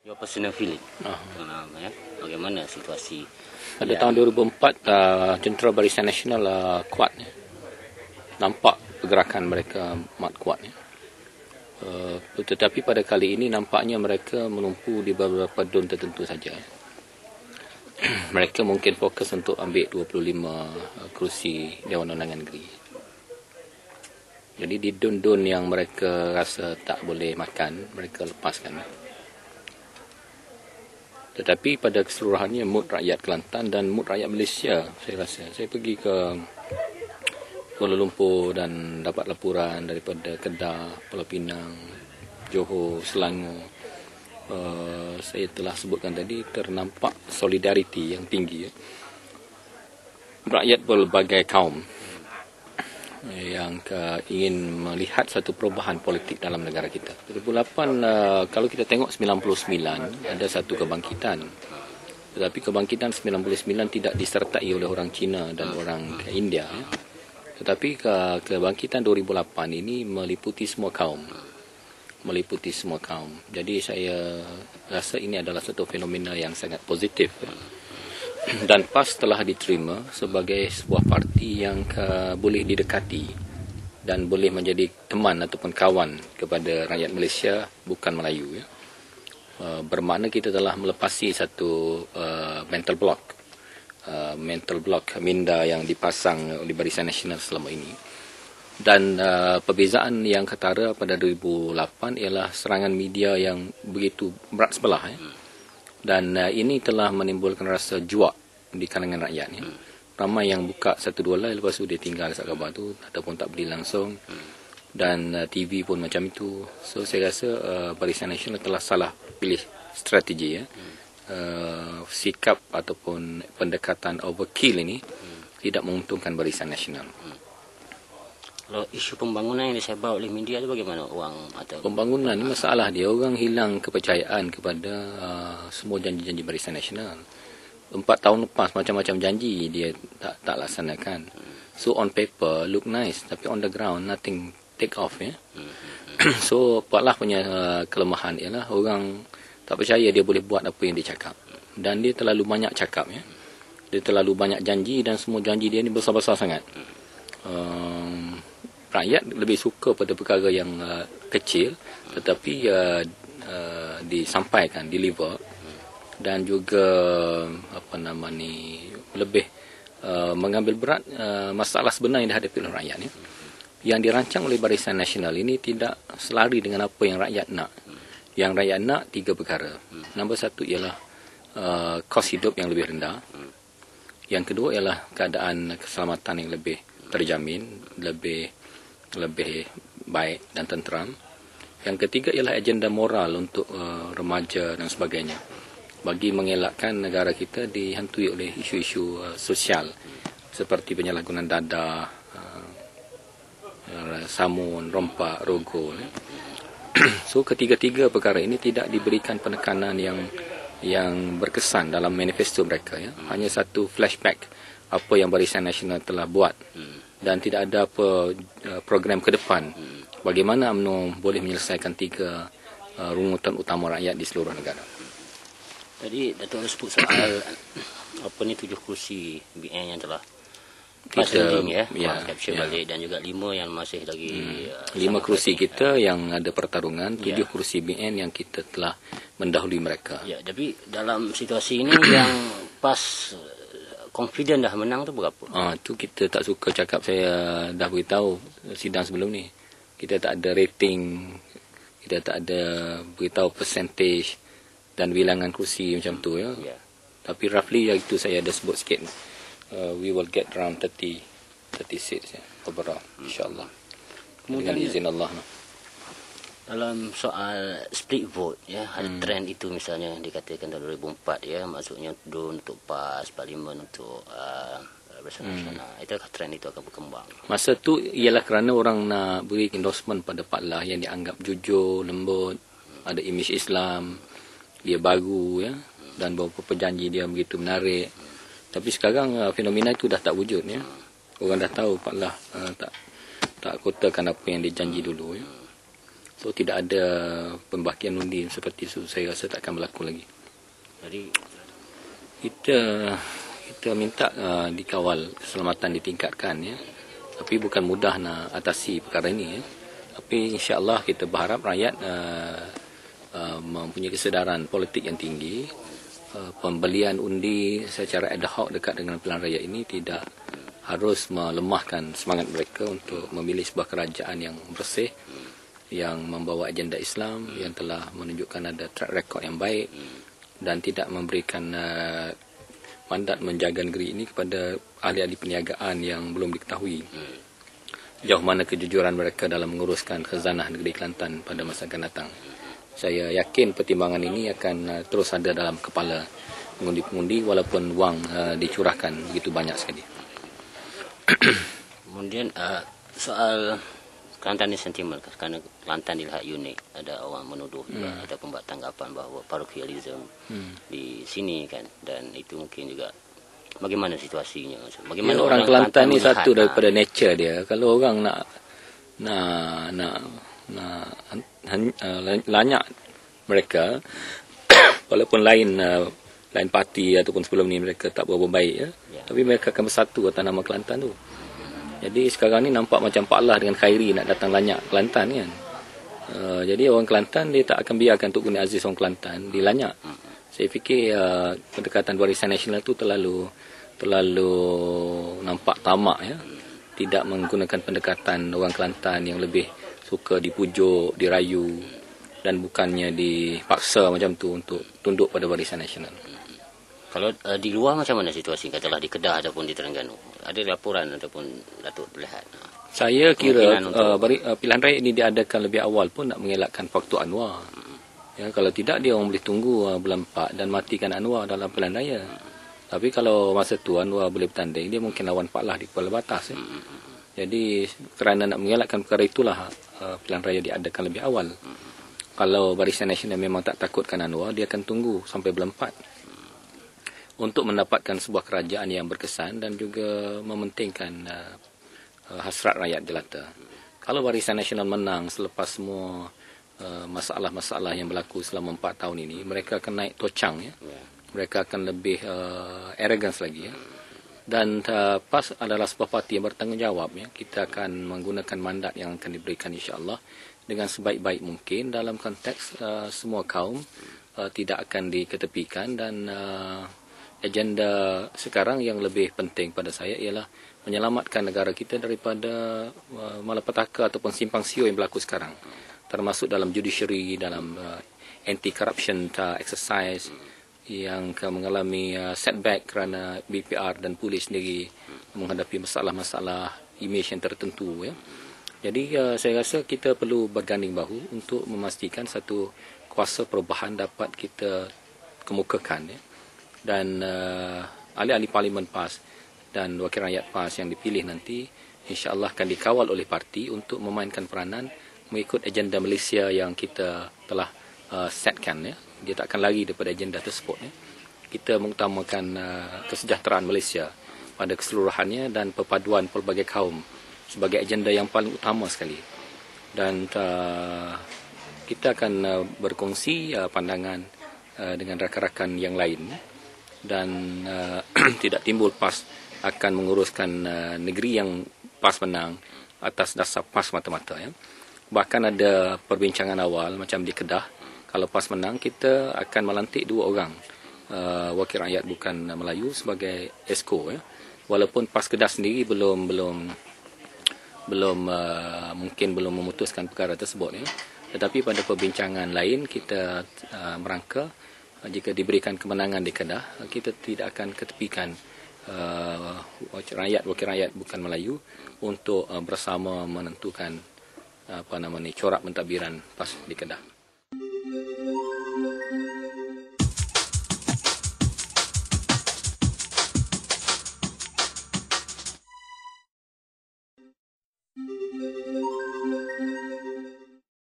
Your personal feeling. Ah. Uh, ya. Bagaimana situasi Pada Ya. tahun 2004 uh, Tentera Barisan Nasional uh, kuat ya. Nampak pergerakan mereka amat kuat ya. Uh, tetapi pada kali ini nampaknya mereka menumpu di beberapa don tertentu saja. ya. mereka mungkin fokus untuk ambil 25 uh, kerusi Dewan Undangan Negeri. Jadi di don-don yang mereka rasa tak boleh makan, mereka lepaskan. Tetapi pada keseluruhannya mood rakyat Kelantan dan mood rakyat Malaysia saya rasa. Saya pergi ke Kuala Lumpur dan dapat laporan daripada Kedah, Pulau Pinang, Johor, Selangor. Uh, saya telah sebutkan tadi ternampak solidariti yang tinggi ya. rakyat berbagai kaum yang uh, ingin melihat satu perubahan politik dalam negara kita. 2008 uh, kalau kita tengok 99 ada satu kebangkitan. Tetapi kebangkitan 99 tidak disertai oleh orang Cina dan orang India. ya. Tetapi ke, kebangkitan 2008 ini meliputi semua kaum. Meliputi semua kaum. Jadi saya rasa ini adalah satu fenomena yang sangat positif. ya dan PAS telah diterima sebagai sebuah parti yang uh, boleh didekati dan boleh menjadi teman ataupun kawan kepada rakyat Malaysia bukan Melayu ya. Uh, bermakna kita telah melepasi satu uh, mental block uh, mental block minda yang dipasang oleh Barisan Nasional selama ini. Dan uh, perbezaan yang ketara pada 2008 ialah serangan media yang begitu berat sebelah ya dan uh, ini telah menimbulkan rasa juak di kalangan rakyat ya. Ramai yang buka satu dua lai lepas tu dia tinggal dekat khabar tu ataupun tak beli langsung. Dan uh, TV pun macam itu. So saya rasa uh, Barisan Nasional telah salah pilih strategi ya. Uh, sikap ataupun pendekatan overkill ini tidak menguntungkan Barisan Nasional. Kalau isu pembangunan yang disebar oleh media itu bagaimana uang atau Pembangunan ni masalah dia orang hilang kepercayaan kepada uh, semua janji-janji Barisan Nasional. Empat tahun lepas macam-macam janji dia tak tak laksanakan. So on paper look nice tapi on the ground nothing take off ya. so buatlah punya uh, kelemahan ialah orang tak percaya dia boleh buat apa yang dia cakap. Dan dia terlalu banyak cakap ya. Dia terlalu banyak janji dan semua janji dia ni besar-besar sangat. Um, rakyat lebih suka pada perkara yang uh, kecil tetapi uh, uh, disampaikan deliver. Dan juga apa nama ni lebih uh, mengambil berat uh, masalah sebenar yang dihadapi oleh rakyat ni. Yang dirancang oleh Barisan Nasional ini tidak selari dengan apa yang rakyat nak. Yang rakyat nak tiga perkara. Nombor satu ialah uh, kos hidup yang lebih rendah. Yang kedua ialah keadaan keselamatan yang lebih terjamin lebih lebih baik dan tenteram. Yang ketiga ialah agenda moral untuk uh, remaja dan sebagainya. Bagi mengelakkan negara kita dihantui oleh isu-isu uh, sosial seperti penyalahgunaan dada, uh, uh, samun, rompak, rogol. so ketiga-tiga perkara ini tidak diberikan penekanan yang yang berkesan dalam manifesto mereka ya. Hanya satu flashback apa yang Barisan Nasional telah buat. Dan tidak ada apa uh, program ke depan. Bagaimana UMNO boleh menyelesaikan tiga uh, rungutan utama rakyat di seluruh negara. Tadi Datuk sebut soal apa ni tujuh kursi BN yang telah Kita- ya, ya, ya capture ya. balik dan juga lima yang masih lagi uh, Lima kerusi lagi. kita yang ada pertarungan, tujuh Ya. kerusi BN yang kita telah mendahului mereka. Ya, tapi dalam situasi ini yang pas uh, confident dah menang tu berapa? Ah tu kita tak suka cakap saya dah beritahu sidang sebelum ni. Kita tak ada rating, kita tak ada beritahu percentage dan bilangan kursi macam tu ya. Ya. Tapi roughly yang itu saya ada sebut sikit. Uh, we will get around 30 36 ya overall insyaallah. Dengan Kemudian izin Allah. dalam soal split vote ya ada Hmm. trend itu misalnya dikatakan tahun 2004 ya maksudnya DUN untuk PAS parlimen untuk uh, Bersama Hmm. Itukah trend itu akan berkembang Masa tu ialah kerana orang nak beri endorsement pada Pak Lah yang dianggap jujur, lembut, ada imej Islam, dia baru ya dan beberapa janji dia begitu menarik. Tapi sekarang uh, fenomena itu dah tak wujud ya. Orang dah tahu Pak Lah uh, tak tak kotakan apa yang dia janji dulu ya. So tidak ada pembahagian undi seperti itu saya rasa tak akan berlaku lagi. Jadi kita kita minta uh, dikawal keselamatan ditingkatkan ya. Tapi bukan mudah nak atasi perkara ini ya. Tapi insya-Allah kita berharap rakyat uh, uh, mempunyai kesedaran politik yang tinggi. Uh, pembelian undi secara ad hoc dekat dengan pilihan raya ini tidak harus melemahkan semangat mereka untuk memilih sebuah kerajaan yang bersih yang membawa agenda Islam yang telah menunjukkan ada track record yang baik dan tidak memberikan uh, mandat menjaga negeri ini kepada ahli-ahli perniagaan yang belum diketahui jauh mana kejujuran mereka dalam menguruskan khazanah negeri Kelantan pada masa akan datang. Saya yakin pertimbangan ini akan uh, terus ada dalam kepala pengundi-pengundi walaupun wang uh, dicurahkan begitu banyak sekali. kemudian uh, soal Kelantan ni sentimen kerana Kelantan dilihat unik. Ada orang menuduh juga hmm. ada pembuat tanggapan bahawa parochialism hmm. di sini kan dan itu mungkin juga bagaimana situasinya. Bagaimana ya, orang, orang Kelantan, Kelantan ni satu daripada ha? nature dia. Kalau orang nak nak nak uh, lanyak mereka walaupun lain uh, lain parti ataupun sebelum ni mereka tak berapa baik ya. ya. Tapi mereka akan bersatu atas nama Kelantan tu. Jadi sekarang ni nampak macam Pak Allah dengan Khairi nak datang lanyak Kelantan kan. Uh, jadi orang Kelantan dia tak akan biarkan Tok Guni Aziz orang Kelantan dilanyak. Saya fikir uh, pendekatan warisan nasional tu terlalu terlalu nampak tamak ya. Tidak menggunakan pendekatan orang Kelantan yang lebih suka dipujuk, dirayu dan bukannya dipaksa macam tu untuk tunduk pada warisan nasional. Kalau uh, di luar macam mana situasi katalah di Kedah ataupun di Terengganu? Ada laporan ataupun Datuk lihat? Saya kira uh, bari, uh, pilihan raya ini diadakan lebih awal pun nak mengelakkan faktor Anwar. Hmm. Ya, kalau tidak dia orang boleh tunggu uh, bulan 4 dan matikan Anwar dalam pilihan raya. Hmm. Tapi kalau masa tu Anwar boleh bertanding, dia mungkin lawan Pak Lah di Kuala Batas. Ya. Hmm. Jadi kerana nak mengelakkan perkara itulah uh, pilihan raya diadakan lebih awal. Hmm. Kalau Barisan Nasional memang tak takutkan Anwar, dia akan tunggu sampai bulan 4 untuk mendapatkan sebuah kerajaan yang berkesan dan juga mementingkan uh, uh, hasrat rakyat jelata. Kalau Barisan Nasional menang selepas semua uh, masalah-masalah yang berlaku selama empat tahun ini, mereka akan naik tocang ya. Mereka akan lebih uh, arrogance lagi ya. Dan uh, PAS adalah sebuah parti yang bertanggungjawab ya. Kita akan menggunakan mandat yang akan diberikan insya-Allah dengan sebaik-baik mungkin dalam konteks uh, semua kaum uh, tidak akan diketepikan dan uh, agenda sekarang yang lebih penting pada saya ialah menyelamatkan negara kita daripada uh, malapetaka ataupun simpang siur yang berlaku sekarang termasuk dalam judiciary dalam uh, anti corruption uh, exercise yang mengalami uh, setback kerana BPR dan polis sendiri menghadapi masalah-masalah image yang tertentu ya. Jadi uh, saya rasa kita perlu berganding bahu untuk memastikan satu kuasa perubahan dapat kita kemukakan ya dan uh, ahli-ahli parlimen PAS dan wakil rakyat PAS yang dipilih nanti insya-Allah akan dikawal oleh parti untuk memainkan peranan mengikut agenda Malaysia yang kita telah uh, setkan ya. Dia tak akan lari daripada agenda tersebut ya. Kita mengutamakan uh, kesejahteraan Malaysia pada keseluruhannya dan perpaduan pelbagai kaum sebagai agenda yang paling utama sekali. Dan uh, kita akan uh, berkongsi uh, pandangan uh, dengan rakan-rakan yang lain dan uh, tidak timbul PAS akan menguruskan uh, negeri yang PAS menang atas dasar PAS mata-mata ya. Bahkan ada perbincangan awal macam di Kedah kalau PAS menang kita akan melantik dua orang uh, wakil rakyat bukan Melayu sebagai esko ya. Walaupun PAS Kedah sendiri belum belum belum uh, mungkin belum memutuskan perkara tersebut ya. Tetapi pada perbincangan lain kita uh, merangka jika diberikan kemenangan di Kedah, kita tidak akan ketepikan uh, rakyat wakil rakyat bukan Melayu untuk uh, bersama menentukan uh, apa nama ni corak mentadbiran pas di Kedah.